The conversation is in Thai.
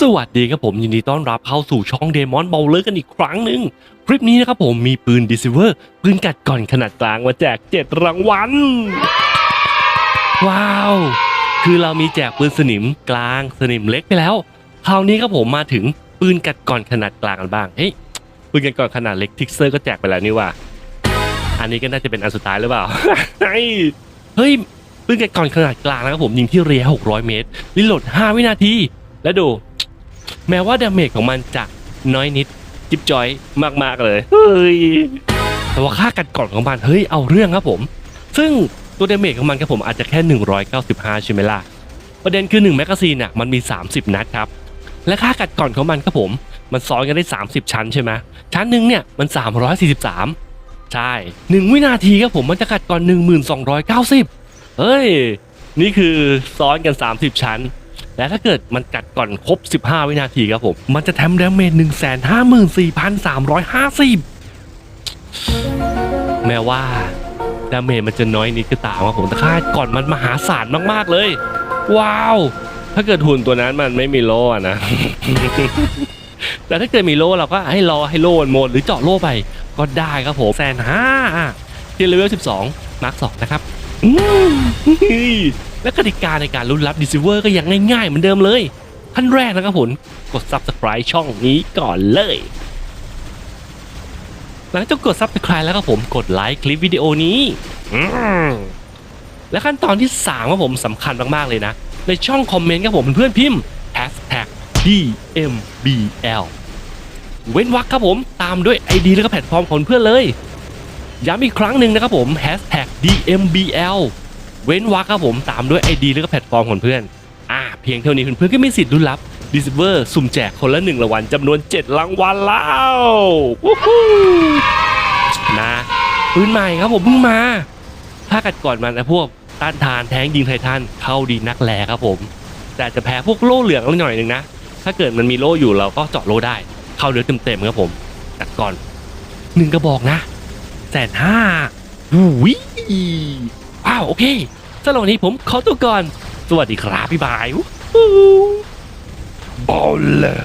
สวัสดีครับผมยินดีต้อนรับเข้าสู่ช่องเดมอนเบลเลอร์กันอีกครั้งหนึ่งคลิปนี้นะครับผมมีปืนดิซิเวอร์ปืนกัดก่อนขนาดกลางมาแจก 7 รางวัล ว้าว คือเรามีแจกปืนสนิมกลางสนิมเล็กไปแล้ว คราวนี้ครับผมมาถึงปืนกัดก่อนขนาดกลางกันบ้างเฮ้ยปืนกัดก่อนขนาดเล็กทิกเซอร์ก็แจกไปแล้วนี่ว่า อันนี้ก็น่าจะเป็นอันสุดท้ายหรือเปล่าเฮ้ยเฮ้ยปืนกัดก่อนขนาดกลางนะครับผมยิงที่เรีย600 เมตรรีโหลด 5 วินาที แล้วดู แม้ว่าดาเมจของมันจะน้อยนิดจิบจอยมากๆเลยเฮ้ยแต่ว่าค่ากัดก่อนของมันเฮ้ยเอาเรื่องครับผม ซึ่งตัวดาเมจของมันครับผมอาจจะแค่ 195 ใช่ไหมล่ะประเด็นคือ1แมกกาซีนน่ะมันมี 30 นัดครับ และค่ากัดก่อนของมันครับผม มันซ้อนกันได้ 30 ชั้นใช่ไหมชั้นหนึ่งเนี่ยมัน 343 ใช่ 1 วินาทีครับผมมันจะกัดก่อน 1290 เฮ้ย นี่คือซ้อนกัน 30 ชั้น และถ้าเกิดมันกัดก่อนครบ 15 วินาทีครับผม มันจะแทมดาเมจ154,350 แม้ว่าดาเมจมันจะน้อยนิดก็ตามครับผมแต่ค่าก่อนมันมหาศาลมากๆเลย ว้าว ถ้าเกิดหุ่นตัวนั้นมันไม่มีโล่นะแต่ถ้าเกิดมีโล่เราก็ให้รอให้โล่หมดหรือเจาะโล่ไปก็ได้ครับผมแสนห้าที่เลเวล12มาร์คสองนะครับ และกติกาในการลุ้นรับดิซิเวอร์ก็ยังง่ายๆเหมือนเดิมเลยขั้นแรกนะครับผมกด Subscribe ช่องนี้ก่อนเลย หลังจากกด Subscribe แล้วครับผมกดไลค์คลิปวิดีโอนี้และขั้นตอนที่3ครับผมสำคัญมากๆเลยนะ ในช่องคอมเมนต์ครับผมเพื่อนๆพิมพ์ hashtag DMBL เว้นวรรคครับผมตามด้วย ID แล้วก็แพลตฟอร์มของเพื่อนเลย ย้ำอีกครั้งหนึ่งนะครับผม hashtag DMBL เว้นวรรคครับผมตามด้วย ID แล้วก็แพลตฟอร์มของเพื่อนอ่าเพียงเท่านี้เพื่อนๆก็มีสิทธิ์ลุ้นรับดิสเวอร์สุ่มแจกคนละหนึ่งรางวัลจำนวน 7 รางวัลแล้ววู้ฮู้นะปืนใหม่ครับผมเพิ่งมา ถ้ากัดก่อนมันนะพวกต้านทานแทงยิงไททันเข้าดีนักแลครับผม แต่จะแพ้พวกโล่เหลืองหน่อยหนึ่งนะ ถ้าเกิดมันมีโล่อยู่เราก็เจาะโล่ได้ เข้าเนื้อเต็มๆครับผมกัดก่อนหนึ่งกระบอกนะแสนห้าวิาวโอเคสำหรับวันนี้ผมขอตัวก่อน สวัสดีครับพี่บายบอลเลย